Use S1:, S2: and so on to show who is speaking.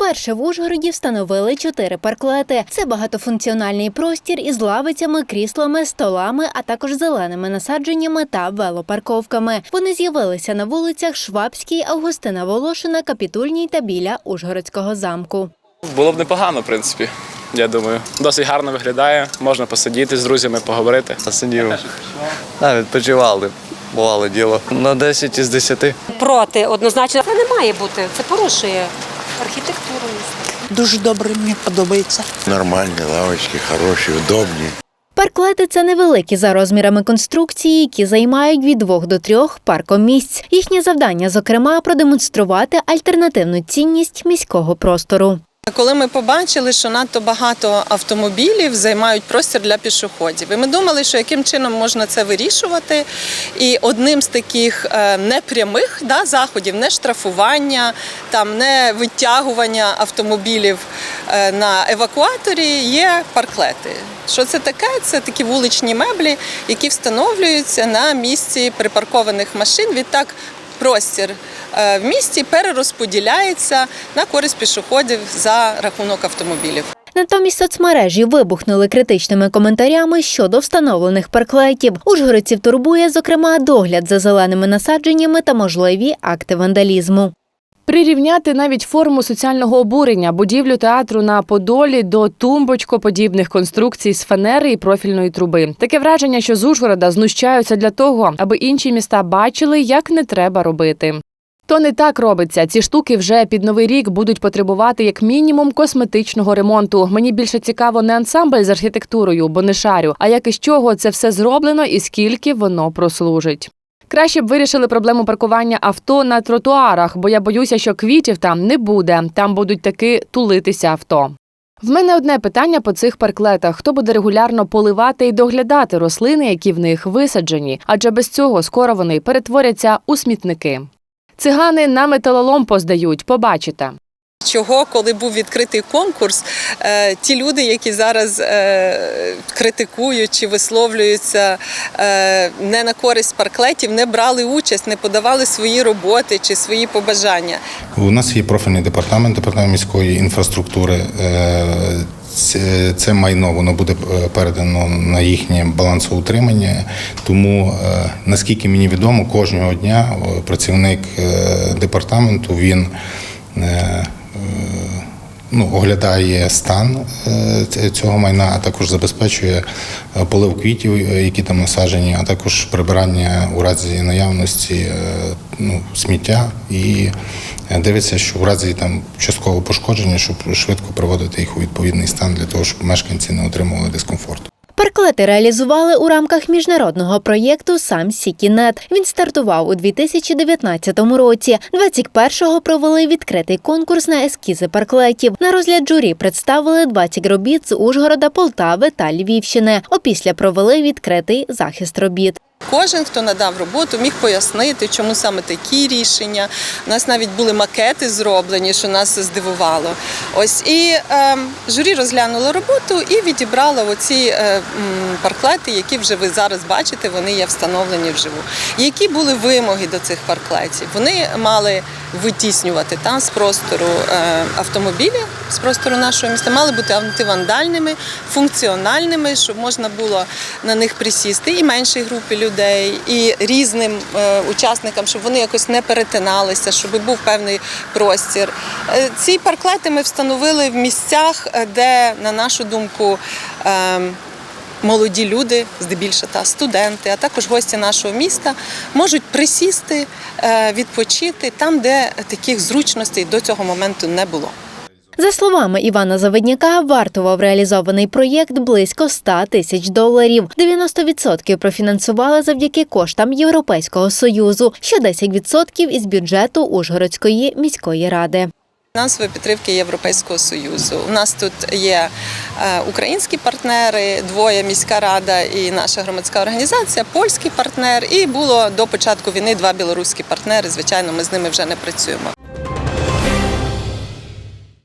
S1: Вперше в Ужгороді встановили чотири парклети. Це багатофункціональний простір із лавицями, кріслами, столами, а також зеленими насадженнями та велопарковками. Вони з'явилися на вулицях Швабській, Августина Волошина, Капітульній та біля Ужгородського замку.
S2: Було б непогано, в принципі. Я думаю, досить гарно виглядає. Можна посидіти з друзями, поговорити.
S3: Сидів. Да, відпочивали. Бувало діло. На 10 із 10.
S4: проти однозначно. Це не має бути. Це порушує архітектуру міста.
S5: Дуже добре, мені подобається.
S6: Нормальні лавочки, хороші, удобні.
S1: Парклети це невеликі за розмірами конструкції, які займають від двох до трьох паркомісць. Їхнє завдання, зокрема, продемонструвати альтернативну цінність міського простору.
S7: Коли ми побачили, що надто багато автомобілів займають простір для пішоходів, і ми думали, що яким чином можна це вирішувати. І одним з таких е, непрямих да, заходів, не штрафування, там не витягування автомобілів е, на евакуаторі, є парклети. Що це таке? Це такі вуличні меблі, які встановлюються на місці припаркованих машин. Відтак простір в місті перерозподіляється на користь пішоходів за рахунок автомобілів.
S1: Натомість соцмережі вибухнули критичними коментарями щодо встановлених парклетів. Ужгородців турбує, зокрема, догляд за зеленими насадженнями та можливі акти вандалізму.
S8: Прирівняти навіть форму соціального обурення будівлю театру на Подолі до тумбочкоподібних конструкцій з фанери і профільної труби. Таке враження, що з Ужгорода знущаються для того, аби інші міста бачили, як не треба робити. То не так робиться. Ці штуки вже під новий рік будуть потребувати як мінімум косметичного ремонту. Мені більше цікаво не ансамбль з архітектурою, бо не шарю, а як і з чого це все зроблено і скільки воно прослужить. Краще б вирішили проблему паркування авто на тротуарах, бо я боюся, що квітів там не буде. Там будуть таки тулитися авто. В мене одне питання по цих парклетах: хто буде регулярно поливати і доглядати рослини, які в них висаджені? Адже без цього скоро вони перетворяться у смітники. Цигани на металолом поздають, побачите.
S7: Чого, коли був відкритий конкурс, е, ті люди, які зараз е, критикують чи висловлюються е, не на користь парклетів, не брали участь, не подавали свої роботи чи свої побажання.
S9: У нас є профільний департамент, департамент міської інфраструктури. Це, майно воно буде передано на їхнє балансоутримання. Тому, наскільки мені відомо, кожного дня працівник департаменту він ну, оглядає стан е, цього майна, а також забезпечує е, полив квітів, е, які там насаджені, а також прибирання у разі наявності ну, сміття і дивиться, що в разі там часткового пошкодження, щоб швидко приводити їх у відповідний стан для того, щоб мешканці не отримували дискомфорту.
S1: Парклети реалізували у рамках міжнародного проєкту Сам Сікінет. Він стартував у 2019 році. 21-го провели відкритий конкурс на ескізи парклетів. На розгляд журі представили 20 робіт з Ужгорода, Полтави та Львівщини. Опісля провели відкритий захист робіт.
S7: Кожен, хто надав роботу, міг пояснити, чому саме такі рішення. У нас навіть були макети зроблені, що нас здивувало. Ось і е, журі розглянуло роботу і відібрало оці е, парклети, які вже ви зараз бачите, вони є встановлені вживу. Які були вимоги до цих парклетів? Вони мали витіснювати там з простору е, автомобілі, з простору нашого міста, мали бути антивандальними, функціональними, щоб можна було на них присісти і меншій групі людей, і різним е, учасникам, щоб вони якось не перетиналися, щоб був певний простір. Е, ці парклети ми встановили в місцях, е, де, на нашу думку, молоді люди, здебільшого та студенти, а також гості нашого міста можуть присісти, відпочити там, де таких зручностей до цього моменту не було.
S1: За словами Івана Завидняка, вартував реалізований проєкт близько 100 тисяч доларів. 90% профінансували завдяки коштам Європейського союзу, ще 10% із бюджету Ужгородської міської ради.
S7: Фінансової підтримки Європейського союзу. У нас тут є е, українські партнери, двоє міська рада і наша громадська організація, польський партнер. І було до початку війни два білоруські партнери. Звичайно, ми з ними вже не працюємо.